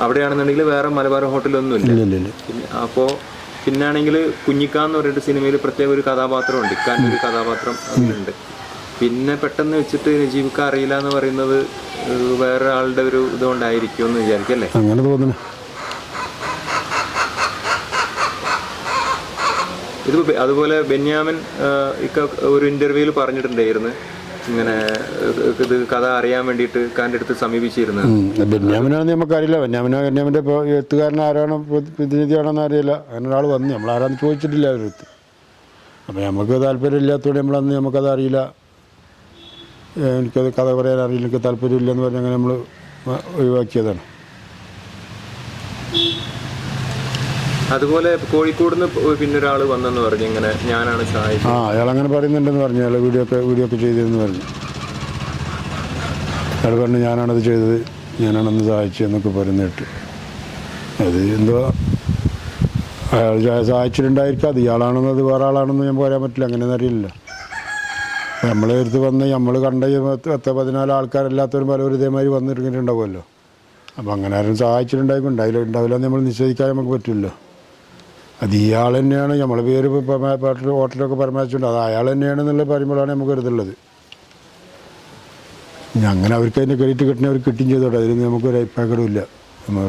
അവിടെയാണെന്നുണ്ടെങ്കിൽ വേറെ മലബാർ ഹോട്ടലൊന്നും ഇല്ല അപ്പോ അപ്പോൾ പിന്നാണെങ്കിൽ കുഞ്ഞിക്കാന്ന് പറഞ്ഞിട്ട് സിനിമയിൽ പ്രത്യേക ഒരു കഥാപാത്രം ഉണ്ട് ഇക്കാന്റെ ഒരു കഥാപാത്രം ഉണ്ട് പിന്നെ പെട്ടെന്ന് വെച്ചിട്ട് നജീബിക്ക് അറിയില്ല എന്ന് പറയുന്നത് വേറൊരാളുടെ വേറെ ആളുടെ ഒരു ഇതുകൊണ്ടായിരിക്കും എന്ന് വിചാരിക്കല്ലേ അങ്ങനെ തോന്നുന്നു ഇത് അതുപോലെ ബെന്യാമിൻ ഇക്ക ഒരു ഇന്റർവ്യൂവിൽ പറഞ്ഞിട്ടുണ്ടായിരുന്നു. ഇങ്ങനെ ഇത് കഥ അറിയാൻ വേണ്ടിയിട്ട് കാന്റെ അടുത്ത് സമീപിച്ചിരുന്നത്. ബെന്യാമിനാണെന്ന് നമുക്കറിയില്ല ബെന്യാമിനോ ബെന്യാമിന്റെ ഇപ്പോൾ എഴുത്തുകാരൻ ആരാണോ പ്രതി- പ്രതിനിധിയാണോന്ന് അറിയില്ല. അങ്ങനെ ഒരാൾ വന്നു. നമ്മൾ ആരാന്ന് ചോദിച്ചിട്ടില്ല അവരടുത്ത് അപ്പോൾ നമുക്ക് താല്പര്യം ഇല്ലാത്തതുകൊണ്ട് നമ്മളന്ന് നമുക്കത് അറിയില്ല. എനിക്കത് കഥ പറയാൻ അറിയില്ല. എനിക്ക് താല്പര്യമില്ലെന്ന് പറഞ്ഞ് അങ്ങനെ നമ്മൾ ഒഴിവാക്കിയതാണ്. അതുപോലെ കോഴിക്കോട് നിന്ന് പിന്നെ ഒരാൾ വന്നെന്ന് പറഞ്ഞു ഇങ്ങനെ ഞാനാണ് സഹായിച്ചത് ആ അയാൾ അങ്ങനെ പറയുന്നുണ്ടെന്ന് പറഞ്ഞു. അയാൾ വീഡിയോ ഒക്കെ വീഡിയോ ഒക്കെ ചെയ്തതെന്ന് പറഞ്ഞു. അയാൾ പറഞ്ഞു ഞാനാണത് ചെയ്തത്. ഞാനാണെന്ന് സഹായിച്ചതെന്നൊക്കെ പറയുന്നിട്ട് അത് എന്തോ അയാൾ സഹായിച്ചിട്ടുണ്ടായിരിക്കും അത്. ഇയാളാണെന്ന് അത് വേറെ ആളാണെന്ന് ഞാൻ പറയാൻ പറ്റില്ല. അങ്ങനെയൊന്നും അറിയില്ല. നമ്മളെ അടുത്ത് വന്ന് നമ്മൾ കണ്ട പത്ത് പതിനാല് ആൾക്കാരല്ലാത്തവരും പലവരും ഇതേമാതിരി വന്നിട്ടുണ്ടാവുമല്ലോ അപ്പോൾ അങ്ങനെ ആരും സഹായിച്ചിട്ടുണ്ടായിരിക്കും ഉണ്ടായില്ല ഉണ്ടാവില്ല നമ്മൾ നിശ്ചയിക്കാൻ നമുക്ക് പറ്റില്ല അത് ഇയാൾ തന്നെയാണ് നമ്മൾ പേര് പാട്ടിൽ ഹോട്ടലൊക്കെ പരമാവശിച്ചുണ്ട് അത് അയാൾ തന്നെയാണ് എന്നുള്ള പറയുമ്പോഴാണ് നമുക്ക് കരുതുള്ളത്. ഇനി അങ്ങനെ അവർക്ക് അതിന്റെ ക്രെഡിറ്റ് കിട്ടുന്നവർക്ക് കിട്ടുകയും ചെയ്തോട്ടെ. അതിൽ നമുക്കൊരു അഭിപ്രായക്കടമില്ല നമ്മൾ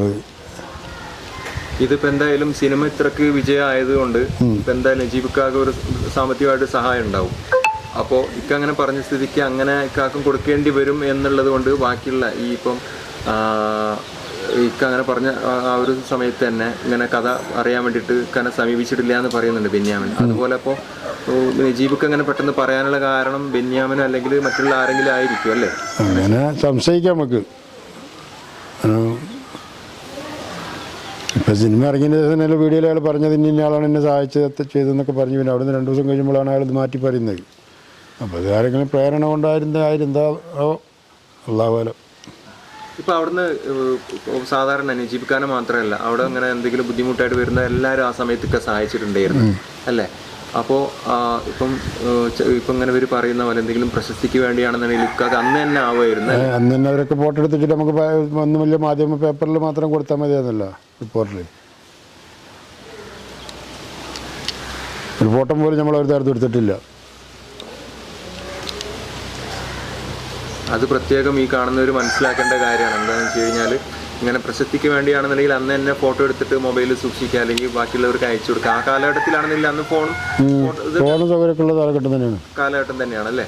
ഇതിപ്പോ എന്തായാലും സിനിമ ഇത്രക്ക് വിജയമായതുകൊണ്ട് ഇപ്പൊ എന്തായാലും ജീവിക്കാകെ ഒരു സാമ്പത്തികമായിട്ട് സഹായം ഉണ്ടാവും. അപ്പോൾ ഇക്ക അങ്ങനെ പറഞ്ഞ സ്ഥിതിക്ക് അങ്ങനെ ഇക്കാക്കും കൊടുക്കേണ്ടി വരും എന്നുള്ളത് കൊണ്ട് ബാക്കിയുള്ള ഈ ഇപ്പം ഇക്ക അങ്ങനെ പറഞ്ഞ ആ- ഒരു സമയത്ത് തന്നെ ഇങ്ങനെ കഥ അറിയാൻ വേണ്ടിയിട്ട് ഇക്കനെ സമീപിച്ചിട്ടില്ല എന്ന് പറയുന്നുണ്ട് ബെന്യാമിൻ. അതുപോലെ അപ്പോൾ നജീബിക്ക് അങ്ങനെ പെട്ടെന്ന് പറയാനുള്ള കാരണം ബെന്യാമിനോ അല്ലെങ്കിൽ മറ്റുള്ള ആരെങ്കിലും ആയിരിക്കും അല്ലേ? അങ്ങനെ സംശയിക്കാം നമുക്ക്. ഇപ്പം സിനിമ ഇറങ്ങിയ ദിവസം തന്നെ വീഡിയോയിൽ അയാൾ പറഞ്ഞത് ഇന്ന ഇന്നയാളാണ് എന്നെ സഹായിച്ചത് ചെയ്തതെന്നൊക്കെ പറഞ്ഞു. പിന്നെ അവിടുന്ന് രണ്ട് ദിവസം കഴിയുമ്പോഴാണ് അയാൾ ഇത് മാറ്റി പറയുന്നത്. അപ്പോൾ അത് ആരെങ്കിലും പ്രേരണ കൊണ്ടായിരുന്ന ആയിരുന്നാ? അള്ളാഹുലം ഇപ്പൊ അവിടുന്ന് സാധാരണ നജീബിക്കാനെ മാത്രമല്ല അവിടെ അങ്ങനെ എന്തെങ്കിലും ബുദ്ധിമുട്ടായിട്ട് വരുന്ന എല്ലാവരും ആ സമയത്തൊക്കെ സഹായിച്ചിട്ടുണ്ടായിരുന്നു അല്ലേ? അപ്പോൾ ഇപ്പം ഇപ്പൊ ഇങ്ങനെ ഇവർ പറയുന്ന പോലെ എന്തെങ്കിലും പ്രശസ്തിക്ക് വേണ്ടിയാണെന്നുണ്ടെങ്കിൽ ഇക്കാക്ക് അന്ന് തന്നെ ആവുമായിരുന്നു അന്ന് തന്നെ അവരൊക്കെ ഫോട്ടോ എടുത്തിട്ട് നമുക്ക് ഒന്നും വലിയ മാധ്യമ പേപ്പറിൽ മാത്രം കൊടുത്താൽ മതിയായിരുന്നല്ലോ റിപ്പോർട്ടിൽ. ഒരു ഫോട്ടോ പോലും നമ്മൾ ഒരു തരത്തിൽ എടുത്തിട്ടില്ല. അത് പ്രത്യേകം ഈ കാണുന്നവർ മനസ്സിലാക്കേണ്ട കാര്യമാണ്. എന്താണെന്ന് വെച്ച് കഴിഞ്ഞാൽ ഇങ്ങനെ പ്രശസ്തിക്ക് വേണ്ടിയാണെന്നുണ്ടെങ്കിൽ അന്ന് തന്നെ ഫോട്ടോ എടുത്തിട്ട് മൊബൈലിൽ സൂക്ഷിക്കുക അല്ലെങ്കിൽ ബാക്കിയുള്ളവർക്ക് അയച്ചു കൊടുക്കുക. ആ കാലഘട്ടത്തിലാണെന്നുണ്ടെങ്കിൽ അന്ന് ഫോൺ കാലഘട്ടം തന്നെയാണ്. കാലഘട്ടം തന്നെയാണ് അല്ലേ?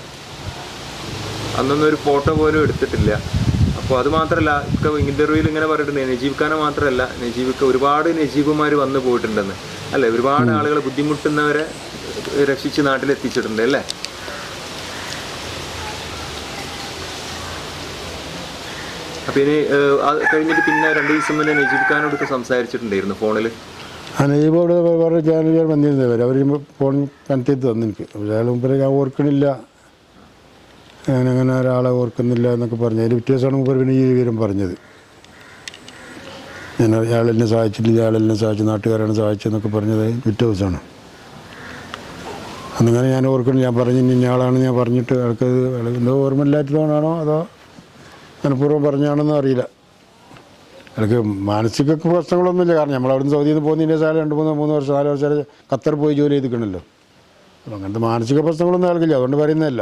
അന്നൊന്നും ഒരു ഫോട്ടോ പോലും എടുത്തിട്ടില്ല. അപ്പോൾ അത് മാത്രമല്ല ഇക്ക ഇന്റർവ്യൂവിൽ ഇങ്ങനെ പറഞ്ഞിട്ടുണ്ട് നജീബ് ഖാനെ മാത്രമല്ല നജീബ് ഒരുപാട് നജീബുമാർ വന്നു പോയിട്ടുണ്ടെന്ന്. അല്ലേ? ഒരുപാട് ആളുകൾ ബുദ്ധിമുട്ടുന്നവരെ രക്ഷിച്ച് നാട്ടിലെത്തിച്ചിട്ടുണ്ട് അല്ലേ? അപ്പൊ ഇനി കഴിഞ്ഞിട്ട് പിന്നെ രണ്ട് ദിവസം മുന്നേ നജീബ് ഖാനോടൊക്കെ സംസാരിച്ചിട്ടുണ്ടായിരുന്നു ഫോണിൽ ആ നെയ്ബോർഡ് വേറെ ചാനലുകാർ വന്നിരുന്നവർ അവർ ഫോൺ കണക്ട് ചെയ്ത് തന്നു എനിക്ക്. അപ്പോൾ അയാൾ മുമ്പ് ഞാൻ ഓർക്കണില്ല. ഞാനങ്ങനെ ഒരാളെ ഓർക്കുന്നില്ല എന്നൊക്കെ പറഞ്ഞു. അതിൽ വ്യത്യാസമാണ് മുമ്പ് പിന്നെ ഈ വിവരം പറഞ്ഞത്. ഞാൻ അയാളെന്നെ സഹായിച്ചിട്ടില്ല അയാളെന്നെ സഹായിച്ചു നാട്ടുകാരാണ് സഹായിച്ചതെന്നൊക്കെ പറഞ്ഞത് പിറ്റേ ദിവസമാണ് അന്നിങ്ങനെ ഞാൻ ഓർക്കണം ഞാൻ പറഞ്ഞു ഇന്ന ആളാണ് ഞാൻ പറഞ്ഞിട്ട് അയാൾക്ക് അയാൾ എന്തോ ഓർമ്മയില്ലാത്തതുകൊണ്ടാണോ അതോ മനഃപൂർവം പറഞ്ഞാണെന്ന് അറിയില്ല. എനിക്ക് മാനസിക പ്രശ്നങ്ങളൊന്നുമില്ല. കാരണം നമ്മൾ അവിടുന്ന് സൗദിയിൽ നിന്ന് പോകുന്നതിന്റെ സാധനം രണ്ട് മൂന്ന് മൂന്ന് വർഷം നാല് വർഷം ഖത്തർ പോയി ജോലി ചെയ്തിക്കണല്ലോ അപ്പം അങ്ങനത്തെ മാനസിക പ്രശ്നങ്ങളൊന്നും ആൾക്കില്ല അതുകൊണ്ട് പറയുന്നതല്ല.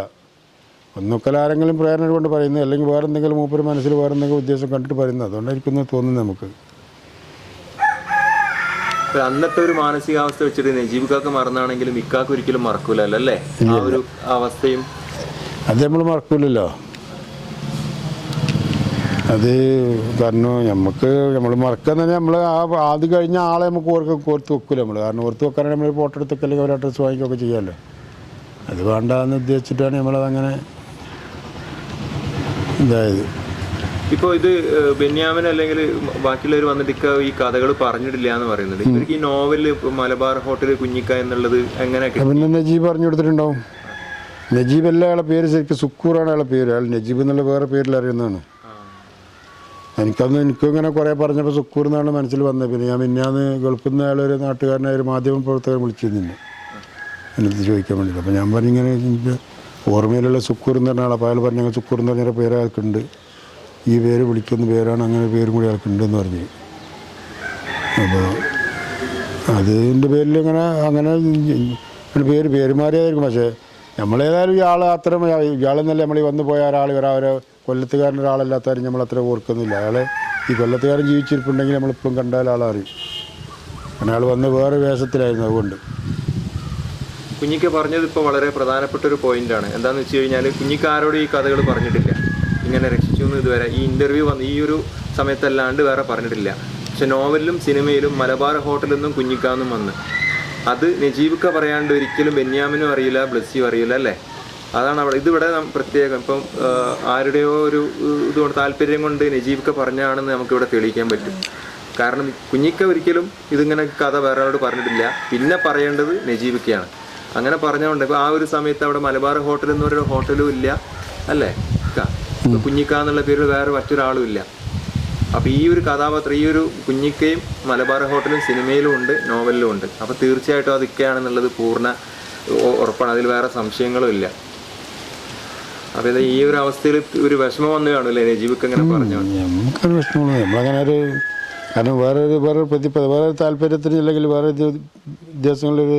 ഒന്നൊക്കെ ആരെങ്കിലും പ്രേരണ കൊണ്ട് പറയുന്നത് അല്ലെങ്കിൽ വേറെ എന്തെങ്കിലും മൂപ്പര് മനസ്സിൽ വേറെ എന്തെങ്കിലും ഉദ്ദേശം കണ്ടിട്ട് പറയുന്നത് അതുകൊണ്ടായിരിക്കും തോന്നുന്നത് നമുക്ക്. അന്നത്തെ ഒരു മാനസികാവസ്ഥ വെച്ചിട്ട് നജീബ് കാക്ക മറന്നാണെങ്കിലും ഇക്കാക്ക് ഒരിക്കലും മറക്കൂലല്ലോ അല്ലേ? ആ ഒരു അവസ്ഥയും അത് നമ്മൾ മറക്കൂലല്ലോ. അത് കാരണം നമുക്ക് നമ്മൾ മറക്കാൻ തന്നെ നമ്മൾ ആ ആദ്യം കഴിഞ്ഞ ആളെ നമുക്ക് ഓർക്ക് ഓർത്ത് വെക്കില്ല നമ്മൾ കാരണം ഓർത്ത് വെക്കാനാണ് നമ്മൾ ഫോട്ടോ എടുത്തൊക്കെ അല്ലെങ്കിൽ ഒരു അഡ്രസ്സ് വാങ്ങിക്കുകയൊക്കെ ചെയ്യാമല്ലോ അത് വേണ്ടാന്ന് ഉദ്ദേശിച്ചിട്ടാണ് നമ്മളതങ്ങനെ ഇതായത്. ഇപ്പോൾ ഇത് ബെന്യാമൻ അല്ലെങ്കിൽ ബാക്കിയുള്ളവർ വന്നിട്ട് ഇക്ക ഈ കഥകൾ പറഞ്ഞിട്ടില്ല എന്ന് പറയുന്നുണ്ട് ഇവർക്ക് ഈ ഇപ്പൊ മലബാർ ഹോട്ടൽ കുഞ്ഞിക്ക എന്നുള്ളത് എങ്ങനെയൊക്കെ? പിന്നെ നജീബ് പറഞ്ഞു കൊടുത്തിട്ടുണ്ടാവും. നജീബ് അല്ല അയാളെ പേര് ശരിക്കും സുക്കൂറാണ് അയാളെ പേര്. അയാൾ നജീബ് എന്നുള്ള വേറെ പേരിൽ അറിയുന്നതാണ്. എനിക്കന്ന് എനിക്കും ഇങ്ങനെ കുറേ പറഞ്ഞപ്പോൾ സുക്കൂർ എന്നാണ് മനസ്സിൽ വന്നത്. പിന്നെ ഞാൻ മിന്നാന്ന് ഗൾഫിൽ നിന്ന് അയാളൊരു ഒരു മാധ്യമ പ്രവർത്തകൻ വിളിച്ചിരുന്നു എന്നിട്ട് ചോദിക്കാൻ വേണ്ടിയിട്ട് അപ്പോൾ ഞാൻ പറഞ്ഞു ഇങ്ങനെ എനിക്ക് ഓർമ്മയിലുള്ള സുക്കൂർ എന്ന് പറഞ്ഞ ആൾ അയാൾ പറഞ്ഞു സുക്കൂർ എന്ന് പറഞ്ഞൊരു പേര് അയാൾക്കുണ്ട്. ഈ പേര് വിളിക്കുന്ന പേരാണ് അങ്ങനെ പേരും കൂടി അയാൾക്കുണ്ട് എന്ന് പറഞ്ഞു. അപ്പോൾ അതിന്റെ പേരിൽ ഇങ്ങനെ അങ്ങനെ പേര് പേര് മാറിയതായിരിക്കും പക്ഷേ നമ്മളേതായാലും ഇയാൾ അത്ര ഇയാളെന്നല്ല നമ്മൾ വന്നു പോയ ഒരാൾ ഒരാളെ കൊല്ലത്തുകാരൻ ഒരാളല്ലാത്തവരും നമ്മൾ അത്ര ഓർക്കുന്നില്ല. അയാൾ ഈ കൊല്ലത്തുകാരൻ ജീവിച്ചിരിപ്പുണ്ടെങ്കിൽ നമ്മളിപ്പം കണ്ട ഒരാളറിയും കാരണം അയാൾ വന്ന് വേറെ വേഷത്തിലായിരുന്നു അതുകൊണ്ട്. കുഞ്ഞിക്ക് പറഞ്ഞത് ഇപ്പോൾ വളരെ പ്രധാനപ്പെട്ട ഒരു പോയിന്റാണ്. എന്താണെന്ന് വെച്ച് കഴിഞ്ഞാൽ കുഞ്ഞിക്ക് ഈ കഥകൾ പറഞ്ഞിട്ടില്ല. ഇങ്ങനെ രക്ഷിച്ചു എന്ന് ഇതുവരെ ഈ ഇന്റർവ്യൂ വന്ന് ഈ ഒരു സമയത്തല്ലാണ്ട് വേറെ പറഞ്ഞിട്ടില്ല. പക്ഷെ നോവലിലും സിനിമയിലും മലബാർ ഹോട്ടലിൽ നിന്നും കുഞ്ഞിക്കാന്നും വന്ന്. അത് നജീബിക്ക പറയാണ്ട് ഒരിക്കലും ബെന്യാമിനും അറിയില്ല ബ്ലസ്സിയും അറിയില്ല അല്ലേ? അതാണ് അവിടെ ഇതിവിടെ പ്രത്യേകം ഇപ്പം ആരുടെയോ ഒരു ഇതുകൊണ്ട് താല്പര്യം കൊണ്ട് നജീബിക്ക പറഞ്ഞാണെന്ന് നമുക്കിവിടെ തെളിയിക്കാൻ പറ്റും. കാരണം കുഞ്ഞിക്ക ഒരിക്കലും ഇതിങ്ങനെ കഥ വേറെ ആളോട് പറഞ്ഞിട്ടില്ല. പിന്നെ പറയേണ്ടത് നജീബിക്കയാണ്. അങ്ങനെ പറഞ്ഞുകൊണ്ട് ഇപ്പം ആ ഒരു സമയത്ത് അവിടെ മലബാർ ഹോട്ടൽ എന്ന് പറയുന്ന ഹോട്ടലും ഇല്ല അല്ലേ? കുഞ്ഞിക്ക എന്നുള്ള പേരിൽ വേറെ മറ്റൊരാളും ഇല്ല. അപ്പൊ ഈ ഒരു കഥാപാത്രം ഈ ഒരു കുഞ്ഞിക്കയും മലബാർ ഹോട്ടലും സിനിമയിലും ഉണ്ട് നോവലിലും ഉണ്ട്. അപ്പോൾ തീർച്ചയായിട്ടും അത് ഇക്കയാണെന്നുള്ളത് പൂർണ ഉറപ്പാണ്. അതിൽ വേറെ സംശയങ്ങളും ഇല്ല. അപ്പം ഇത് ഈ ഒരു അവസ്ഥയിൽ ഒരു വിഷമം വന്നു കാണുമല്ലേ? നജീബിക്ക് അങ്ങനെ പറഞ്ഞു നമുക്കൊരു വിഷമമാണ് നമ്മളങ്ങനെ ഒരു കാരണം വേറെ ഒരു വേറെ പ്രതി വേറെ താല്പര്യത്തിന് അല്ലെങ്കിൽ വേറെ ഒരു ഉദ്ദേശങ്ങളിലൊരു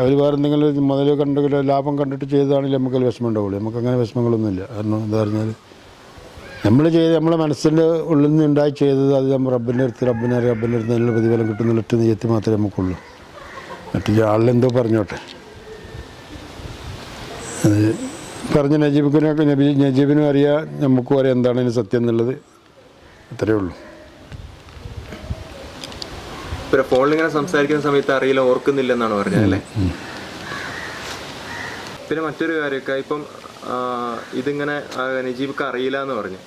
അവർ വേറെ എന്തെങ്കിലും മുതലോ കണ്ടെങ്കിലോ ലാഭം കണ്ടിട്ട് ചെയ്തതാണെങ്കിൽ നമുക്കൊരു വിഷമം ഉണ്ടാവുള്ളൂ. നമുക്കങ്ങനെ വിഷമങ്ങളൊന്നുമില്ല. കാരണം എന്താ പറഞ്ഞാൽ നമ്മൾ ചെയ്ത് നമ്മളെ മനസ്സിന്റെ ഉള്ളിൽ നിന്ന് ഉണ്ടായി ചെയ്തത് അത് നമ്മൾ റബ്ബിന്റെ അടുത്ത് റബ്ബിനെ റബ്ബിന്റെ അടുത്ത് നല്ല പ്രതിഫലം കിട്ടുന്ന ഒറ്റ നെയ്യത്ത് മാത്രമേ നമുക്കുള്ളൂ. മറ്റു ആളിലെന്തോ പറഞ്ഞോട്ടെ. അത് പറഞ്ഞ നജീബിനൊക്കെ നബി നജീബിനും അറിയാം നമുക്കും അറിയാം എന്താണ് ഇതിന് സത്യം എന്നുള്ളത്. അത്രയേ ഉള്ളൂ. പിന്നെ ഫോണിൽ ഇങ്ങനെ സംസാരിക്കുന്ന സമയത്ത് അറിയില്ല ഓർക്കുന്നില്ലെന്നാണ് പറഞ്ഞത് അല്ലേ? പിന്നെ മറ്റൊരു കാര്യമൊക്കെ ഇപ്പം ഇതിങ്ങനെ നജീബിക്ക് അറിയില്ല എന്ന് പറഞ്ഞു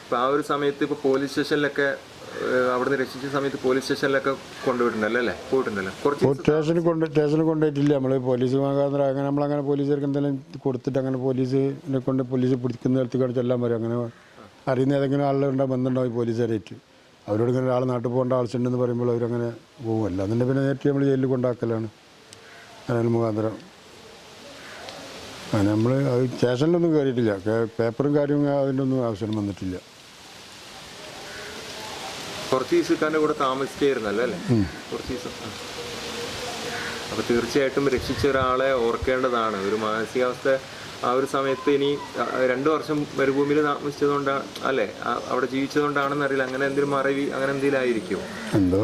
അപ്പൊ ആ ഒരു സമയത്ത് ഇപ്പൊ പോലീസ് സ്റ്റേഷനിലൊക്കെ അവിടുന്ന് രക്ഷിച്ച സമയത്ത് പോലീസ് സ്റ്റേഷനിലൊക്കെ കൊണ്ടുപോയിട്ടുണ്ടല്ലോ അല്ലേ? പോയിട്ടുണ്ടല്ലോ. കുറച്ച് സ്റ്റേഷനിൽ കൊണ്ട് സ്റ്റേഷനിൽ കൊണ്ടുപോയിട്ടില്ല. നമ്മൾ പോലീസ് മുഖാന്തരം അങ്ങനെ നമ്മളങ്ങനെ പോലീസുകാർക്ക് എന്തെങ്കിലും കൊടുത്തിട്ട് അങ്ങനെ പോലീസിനെ കൊണ്ട് പോലീസ് പിടിക്കുന്ന സ്ഥലത്ത് ചെല്ലാൻ പറയും അങ്ങനെ അറിയുന്ന ഏതെങ്കിലും ആളുകളുണ്ടാവും ബന്ധമുണ്ടാവും ഈ പോലീസുകാരായിട്ട്? അവരോട് ഇങ്ങനെ ഒരാൾ നാട്ടിൽ പോകേണ്ട ആവശ്യമുണ്ടെന്ന് പറയുമ്പോൾ അവരങ്ങനെ പോകുമല്ല അതിന്റെ പിന്നെ നേരിട്ട് നമ്മൾ ജയിലിൽ കൊണ്ടാക്കലാണ് അങ്ങനെ മുഖാന്തരം. നമ്മൾ അത് സ്റ്റേഷനിലൊന്നും കയറിയിട്ടില്ല പേപ്പറും കാര്യവും അതിന്റെ ഒന്നും ആവശ്യം വന്നിട്ടില്ല. കുറച്ച് ദിവസക്കാരന്റെ കൂടെ താമസിക്കായിരുന്നല്ലോ അല്ലേ? കുറച്ച് ദിവസം. ആ. അപ്പൊ തീർച്ചയായിട്ടും രക്ഷിച്ച ഒരാളെ ഓർക്കേണ്ടതാണ്. ഒരു മാനസികാവസ്ഥ ആ ഒരു സമയത്ത് ഇനി രണ്ടു വർഷം മരുഭൂമിയിൽ താമസിച്ചതുകൊണ്ടാണ് അല്ലേ? അവിടെ ജീവിച്ചതുകൊണ്ടാണെന്നറിയില്ല. അങ്ങനെ എന്തെങ്കിലും മറവി അങ്ങനെ എന്തെങ്കിലും ആയിരിക്കും. എന്തോ?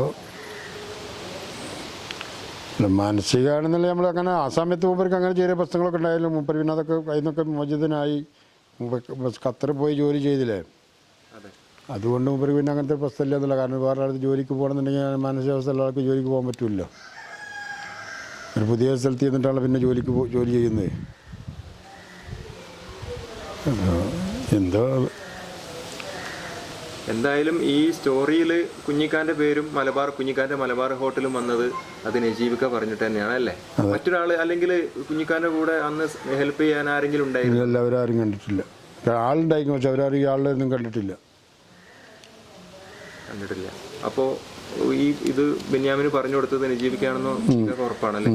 മാനസികമാണെന്നല്ല നമ്മൾ അങ്ങനെ ആ സമയത്ത് മൂപ്പർക്ക് അങ്ങനെ ചെറിയ പ്രശ്നങ്ങളൊക്കെ ഉണ്ടായാലും മൂപ്പർ പിന്നെ അതൊക്കെ കയ്യിൽ നിന്നൊക്കെ മോചിതനായി ഖത്തർ പോയി ജോലി ചെയ്തില്ലേ? അതെ. അതുകൊണ്ട് മൂപ്പർക്ക് പിന്നെ അങ്ങനത്തെ പ്രശ്നമില്ല എന്നുള്ള കാരണം വേറെ ആൾക്ക് ജോലിക്ക് പോകണമെന്നുണ്ടെങ്കിൽ മാനസികാവസ്ഥ ഉള്ള ആൾക്ക് ജോലിക്ക് പോകാൻ പറ്റില്ല. ഒരു പുതിയ സ്ഥലത്ത് ചെന്നിട്ടാണ് പിന്നെ ജോലിക്ക് ജോലി ചെയ്യുന്നത് എന്തോ എന്തായാലും ഈ സ്റ്റോറിയിൽ കുഞ്ഞിക്കാന്റെ പേരും മലബാർ കുഞ്ഞിക്കാന്റെ മലബാർ ഹോട്ടലും വന്നത് അത് ജീവിക്ക പറഞ്ഞിട്ട് തന്നെയാണ് അല്ലേ? മറ്റൊരാൾ അല്ലെങ്കിൽ കുഞ്ഞിക്കാന്റെ കൂടെ അന്ന് ഹെൽപ്പ് ചെയ്യാൻ ആരെങ്കിലും ഉണ്ടായിരുന്നു? എല്ലാവരും ആരും കണ്ടിട്ടില്ല. ആളുണ്ടായിരിക്കും പക്ഷെ അവരാരും ആളുടെ ഒന്നും കണ്ടിട്ടില്ല. കണ്ടിട്ടില്ല. അപ്പോ ഈ ഇത് ബെന്യാമിന് പറഞ്ഞു കൊടുത്തത് ജീവിക്കാണെന്നോ നിങ്ങൾക്ക് ഉറപ്പാണല്ലേ.